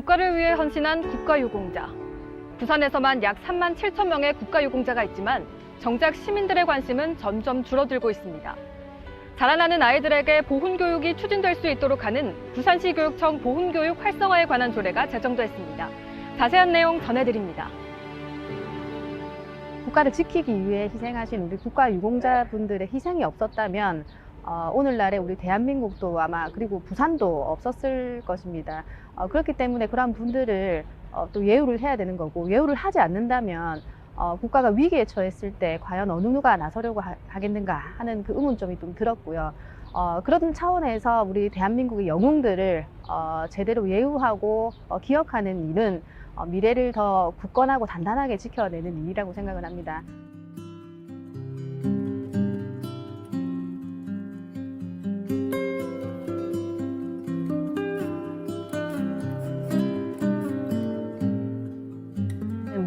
국가를 위해 헌신한 국가유공자. 부산에서만 약 3만 7천 명의 국가유공자가 있지만 정작 시민들의 관심은 점점 줄어들고 있습니다. 자라나는 아이들에게 보훈교육이 추진될 수 있도록 하는 부산시 교육청 보훈교육 활성화에 관한 조례가 제정됐습니다. 자세한 내용 전해드립니다. 국가를 지키기 위해 희생하신 우리 국가 유공자분들의 희생이 없었다면 어, 오늘날의 우리 대한민국도 아마 그리고 부산도 없었을 것입니다. 어, 그렇기 때문에 그러한 분들을 어, 또 예우를 해야 되는 거고 예우를 하지 않는다면 어, 국가가 위기에 처했을 때 과연 어느 누가 나서려고 하, 하겠는가 하는 그 의문점이 좀 들었고요. 어, 그런 차원에서 우리 대한민국의 영웅들을 어, 제대로 예우하고 어, 기억하는 일은 어, 미래를 더 굳건하고 단단하게 지켜내는 일이라고 생각을 합니다.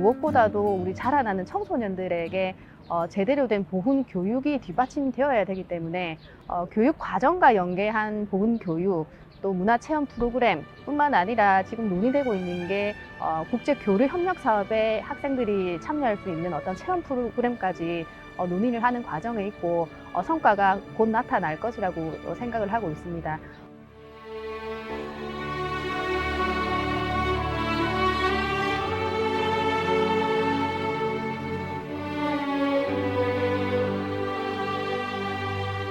무엇보다도 우리 자라나는 청소년들에게 어, 제대로 된 보훈 교육이 뒷받침되어야 되기 때문에 어, 교육 과정과 연계한 보훈 교육 또 문화 체험 프로그램뿐만 아니라 지금 논의되고 있는 게 어, 국제 교류 협력 사업에 학생들이 참여할 수 있는 어떤 체험 프로그램까지 어, 논의를 하는 과정에 있고 어, 성과가 곧 나타날 것이라고 어, 생각을 하고 있습니다.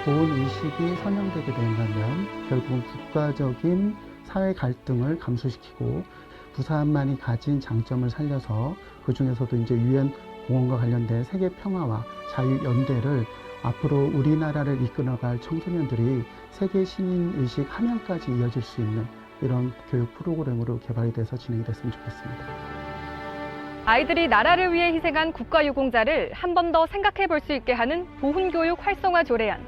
보훈 의식이 선양되게 된다면 결국은 국가적인 사회 갈등을 감소시키고 부산만이 가진 장점을 살려서 그 중에서도 이제 유엔 공원과 관련된 세계 평화와 자유 연대를 앞으로 우리나라를 이끌어갈 청소년들이 세계 신인 의식 함양까지 이어질 수 있는 이런 교육 프로그램으로 개발이 돼서 진행이 됐으면 좋겠습니다. 아이들이 나라를 위해 희생한 국가유공자를 한 번 더 생각해 볼 수 있게 하는 보훈교육 활성화 조례안.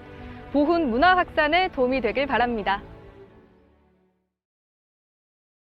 보훈 문화 확산에 도움이 되길 바랍니다.